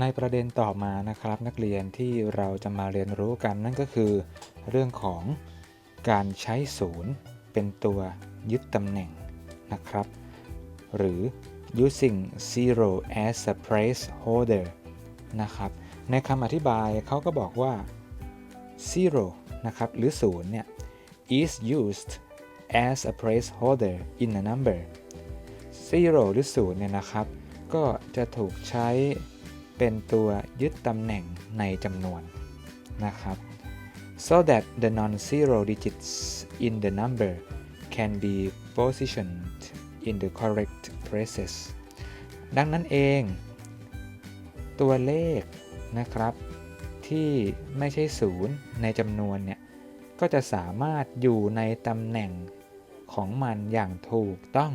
ในประเด็นต่อมานะครับนักเรียนที่เราจะมาเรียนรู้กันนั่นก็คือ เรื่องของการใช้ศูนย์เป็นตัวยึดตำแหน่งนะครับ หรือ using zero as a placeholder นะครับ ในคำอธิบายเขาก็บอกว่า zero นะครับหรือศูนย์เนี่ย is used as a placeholder in a number zero หรือศูนย์เนี่ยนะครับ ก็จะถูกใช้ เป็นตัวยึดตำแหน่งในจำนวนนะครับ so that the non-zero digits in the number can be positioned in the correct places ดังนั้นเอง ตัวเลขนะครับที่ไม่ใช่ศูนย์ในจำนวนเนี่ย ก็จะสามารถอยู่ในตำแหน่งของมันอย่างถูกต้อง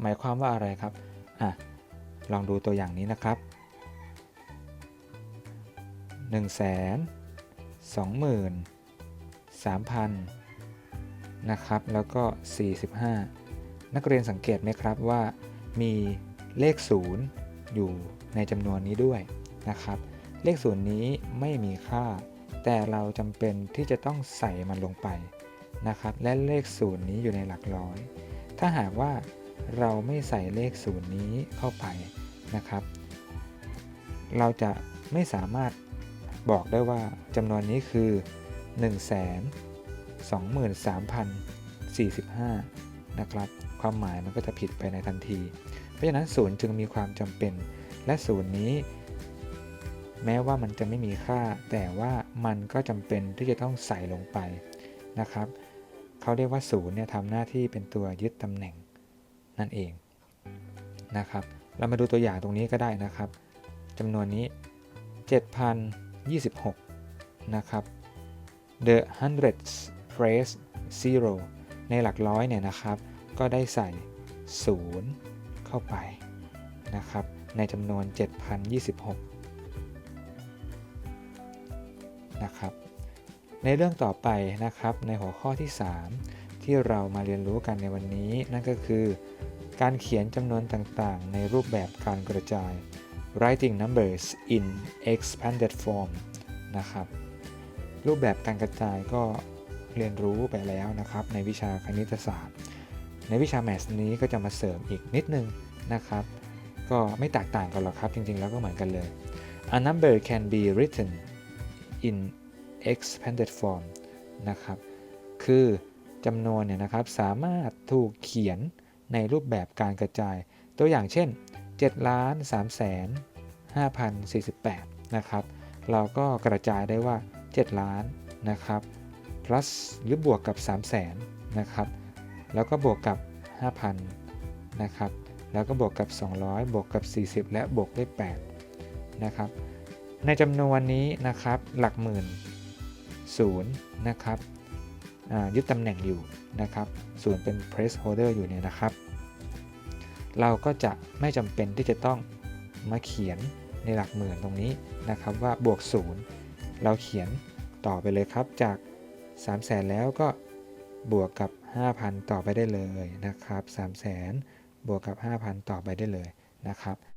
หมายความว่าอะไรครับ อะ ลองดูตัวอย่างนี้นะครับ1 2 2 3,000 นะครับ แล้วก็ 45 นักเรียนสังเกตไหมครับว่ามีเลข 0 อยู่ในจำนวนนี้ด้วยนะครับ เลขศูนย์นี้ไม่มีค่า แต่เราจำเป็นที่จะต้องใส่มันลงไปนะครับ และเลขศูนย์นี้อยู่ในหลักร้อย ถ้าหากว่า เราไม่ใส่เลขศูนย์นี้เข้าไปนะครับ เราจะไม่สามารถบอกได้ว่าจำนวนนี้คือ 1 2 3 0 45นะครับความหมายมันก็จะผิดไปในทันที เพราะฉะนั้นศูนย์จึงมีความจำเป็น และศูนย์นี้ แม้ว่ามันจะไม่มีค่า แต่ว่ามันก็จำเป็นที่จะต้องใส่ลงไปนะครับ เขาเรียกว่าศูนย์เนี่ยทำหน้าที่เป็นตัวยึดตำแหน่ง นั่นเองนะครับ เรามาดูตัวอย่างตรงนี้ก็ได้นะครับจำนวนนี้ 7,026 นะครับ the hundreds place zero ในหลักร้อยเนี่ยนะครับ ก็ได้ใส่ 0 เข้าไปนะครับ ในจำนวน 7,026 นะครับ ในเรื่องต่อไปนะครับ ในหัวข้อที่ 3 ที่เรามาเรียนรู้กันในวันนี้ นั่นก็คือ การเขียนจำนวนต่างๆ ในรูปแบบการกระจาย writing numbers in expanded form นะครับ รูปแบบการกระจายก็เรียนรู้ไปแล้วนะครับ ในวิชาคณิตศาสตร์ ในวิชาแมทนี้ก็จะมาเสริมอีกนิดนึงนะครับ ก็ไม่แตกต่างกันหรอกครับ จริงๆ แล้วก็เหมือนกันเลย a number can be written in expanded form นะครับ คือ จำนวนเนี่ยนะครับสามารถถูกเขียนในรูปแบบการกระจาย ตัวอย่างเช่น7ล้าน3แสน5,048นะครับเราก็กระจายได้ว่า 7 ล้านนะครับ plus หรือบวกกับ 3 0 0แสนนะครับ แล้วก็บวกกับ 5,000นะครับ แล้วก็บวกกับ 200 บวกกับ 40 และบวกด้วย8นะครับ ในจำนวนนี้นะครับหลักหมื่นศูนย์นะครับ ยึดตำแหน่งอยู่นะครับศูนเป็น placeholder อยู่เนี่ยนะครับ เราก็จะไม่จำเป็นที่จะต้องมาเขียนในหลักหมื่นตรงนี้นะครับว่าบวก 0 เราเขียนต่อไปเลยครับจาก 3 0 0แสนแล้วก็บวกกับ 5,000 ต่อไปได้เลยนะครับ 3 0 0แสนบวกกับ 5,000 ต่อไปได้เลยนะครับ